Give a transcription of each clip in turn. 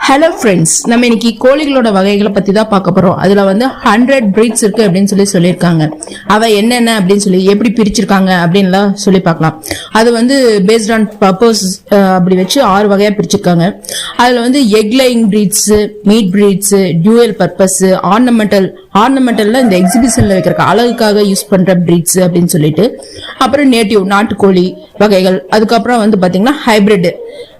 Hello friends நம்ம இன்னைக்கு கோழிகளோட வகைகளை பத்தி தான் பார்க்க போறோம். அதுல வந்து ஹண்ட்ரட் பிரீட்ஸ் இருக்கு அப்படின்னு சொல்லி சொல்லியிருக்காங்க. அவ என்னென்ன அப்படின்னு சொல்லி எப்படி பிரிச்சிருக்காங்க அப்படின்லாம் சொல்லி பார்க்கலாம். அது வந்து பேஸ்ட் ஆன் பர்பஸ் அப்படி வச்சு ஆறு வகையா பிரிச்சிருக்காங்க. அதுல வந்து egg laying breeds meat breeds dual purpose ornamental ஆர்னமெண்டல்ல இந்த எக்ஸிபிஷன்ல வைக்கிற அழகுக்காக யூஸ் பண்ற பிரீட்ஸ் அப்படின்னு சொல்லிட்டு அப்புறம் நேட்டிவ் நாட்டுக்கோழி வகைகள். அதுக்கப்புறம் வந்து பாத்தீங்கன்னா ஹைபிரிட்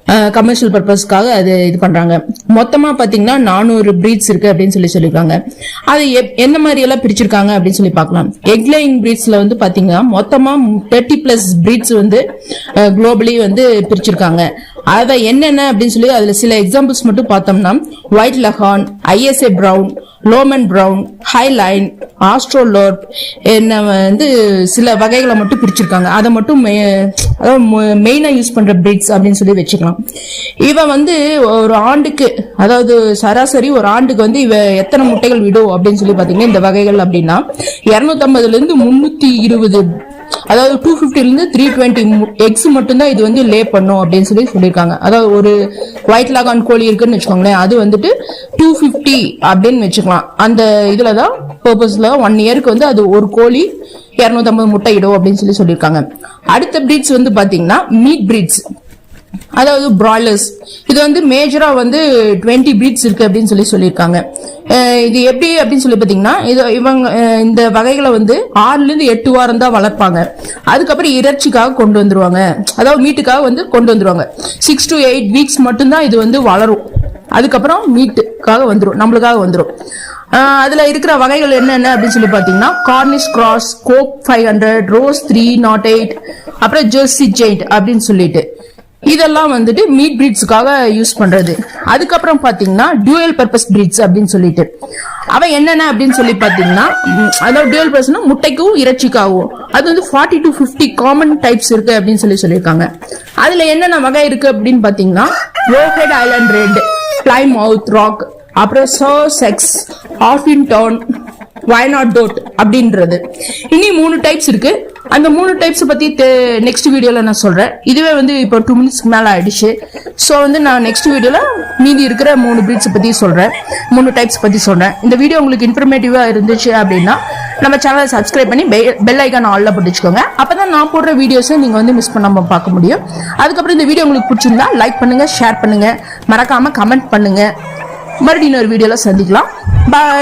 கமர்ஷியல் பர்பஸ்க்காக அது இது பண்றாங்க. மொத்தமா பாத்தீங்கன்னா நானூறு பிரீட்ஸ் இருக்கு அப்படின்னு சொல்லி சொல்லிருக்காங்க அது எப்- என்ன மாதிரி எல்லாம் பிரிச்சிருக்காங்க அப்படின்னு சொல்லி பார்க்கலாம். எக்லைன் பிரீட்ஸ்ல வந்து பாத்தீங்கன்னா மொத்தமா தேர்ட்டி பிளஸ் பிரீட்ஸ் வந்து குளோபலி வந்து பிரிச்சிருக்காங்க. அதை என்னென்ன அப்படின்னு சொல்லி அதுல சில எக்ஸாம்பிள்ஸ் மட்டும் பார்த்தோம்னா white Leghorn ISA brown Lohmann brown Hyline Australorp என்ன வந்து சில வகைகளை மட்டும் பிரிச்சிருக்காங்க. அதை மட்டும் அதாவது மெயினாக யூஸ் பண்ணுற பிரீட்ஸ் அப்படின்னு சொல்லி வச்சுக்கலாம். இவன் வந்து ஒரு ஆண்டுக்கு அதாவது சராசரி ஒரு ஆண்டுக்கு வந்து இவ எத்தனை முட்டைகள் விடும் அப்படின்னு சொல்லி பார்த்தீங்கன்னா இந்த வகைகள் அப்படின்னா இரநூத்தம்பதுலேருந்து முந்நூற்றி இருபது அதாவது டூ இருந்து த்ரீ டுவெண்ட்டி எக்ஸ் மட்டும்தான் இது வந்து லே பண்ணும் அப்படின்னு சொல்லி சொல்லியிருக்காங்க. அதாவது ஒரு ஒயிட் லாகான் கோழி இருக்குன்னு வச்சுக்கோங்களேன் அது வந்துட்டு டூ ஃபிஃப்டி அப்படின்னு வச்சுக்கலாம். அந்த இதுல தான் பர்பஸ்ல ஒன் இயருக்கு வந்து அது ஒரு கோழி இரநூத்தம்பது முட்டை இடும் அப்படின்னு சொல்லி சொல்லியிருக்காங்க. அடுத்த பிரீட்ஸ் வந்து பாத்தீங்கன்னா மீட் பிரீட்ஸ் அதாவது பிராய்லர்ஸ் இது வந்து மேஜரா வந்து 20 பிரீட்ஸ் இருக்கு அப்படின்னு சொல்லி சொல்லியிருக்காங்க. இது எப்படி அப்படின்னு சொல்லி பார்த்தீங்கன்னா இது இவங்க இந்த வகைகளை வந்து ஆறுலேருந்து எட்டு வாரம் தான் வளர்ப்பாங்க. அதுக்கப்புறம் இறைச்சிக்காக கொண்டு வந்துருவாங்க. அதாவது மீட்டுக்காக வந்து கொண்டு வந்துருவாங்க. சிக்ஸ் டு எயிட் வீக்ஸ் மட்டும்தான் இது வந்து வளரும். அதுக்கப்புறம் மீட்டுக்காக வந்துடும் நம்மளுக்காக வந்துடும் அதில் இருக்கிற வகைகள் என்னென்ன அப்படின்னு சொல்லி பார்த்தீங்கன்னா Cornish cross Cobb five hundred Ross three nought eight அப்புறம் ஜெர்சி ஜெயிண்ட் அப்படின்னு சொல்லிட்டு. இதெல்லாம் வந்துட்டு மீட் பிரீட்ஸுக்காக யூஸ் பண்றது. அதுக்கப்புறம் பாத்தீங்கன்னா டியூயல் பர்பஸ் பிரீட்ஸ் அப்படின்னு சொல்லிட்டு. அவன் என்னென்ன அப்படின்னு சொல்லி பாத்தீங்கன்னா அதாவது டியூயல் பர்பஸ்னா முட்டைக்கும் இறைச்சிக்காகவும். அது வந்து forty to fifty common types இருக்கு அப்படின்னு சொல்லி சொல்லியிருக்காங்க. அதுல என்னென்ன வகை இருக்கு அப்படின்னு பாத்தீங்கன்னா Rhode Island red Plymouth rock அப்புறம் Sussex Orpington Wyandotte அப்படின்றது. இனி மூணு டைப்ஸ் இருக்கு. அந்த மூணு டைப்ஸ் பத்தி நெக்ஸ்ட் வீடியோல நான் சொல்றேன். இதுவே வந்து இப்போ டூ மினிட்ஸ்க்கு மேல ஆயிடுச்சு. ஸோ வந்து நான் நெக்ஸ்ட் வீடியோல மீதி இருக்கிற மூணு பிரீட்ஸ் பத்தி சொல்றேன். மூணு டைப்ஸ் பத்தி சொல்றேன். இந்த வீடியோ உங்களுக்கு இன்ஃபர்மேட்டிவா இருந்துச்சு அப்படின்னா நம்ம சேனலை சப்ஸ்கிரைப் பண்ணி பெல் ஐக்கான் ஆல்ல போட்டுச்சுக்கோங்க அப்பதான் நான் போடுற வீடியோஸை நீங்க வந்து மிஸ் பண்ணாம பார்க்க முடியும். அதுக்கப்புறம் இந்த வீடியோ உங்களுக்கு பிடிச்சிருந்தா லைக் பண்ணுங்க ஷேர் பண்ணுங்க. மறக்காம கமெண்ட் பண்ணுங்க. மறுபடியும் இன்னொரு வீடியோல சந்திக்கலாம். பாய்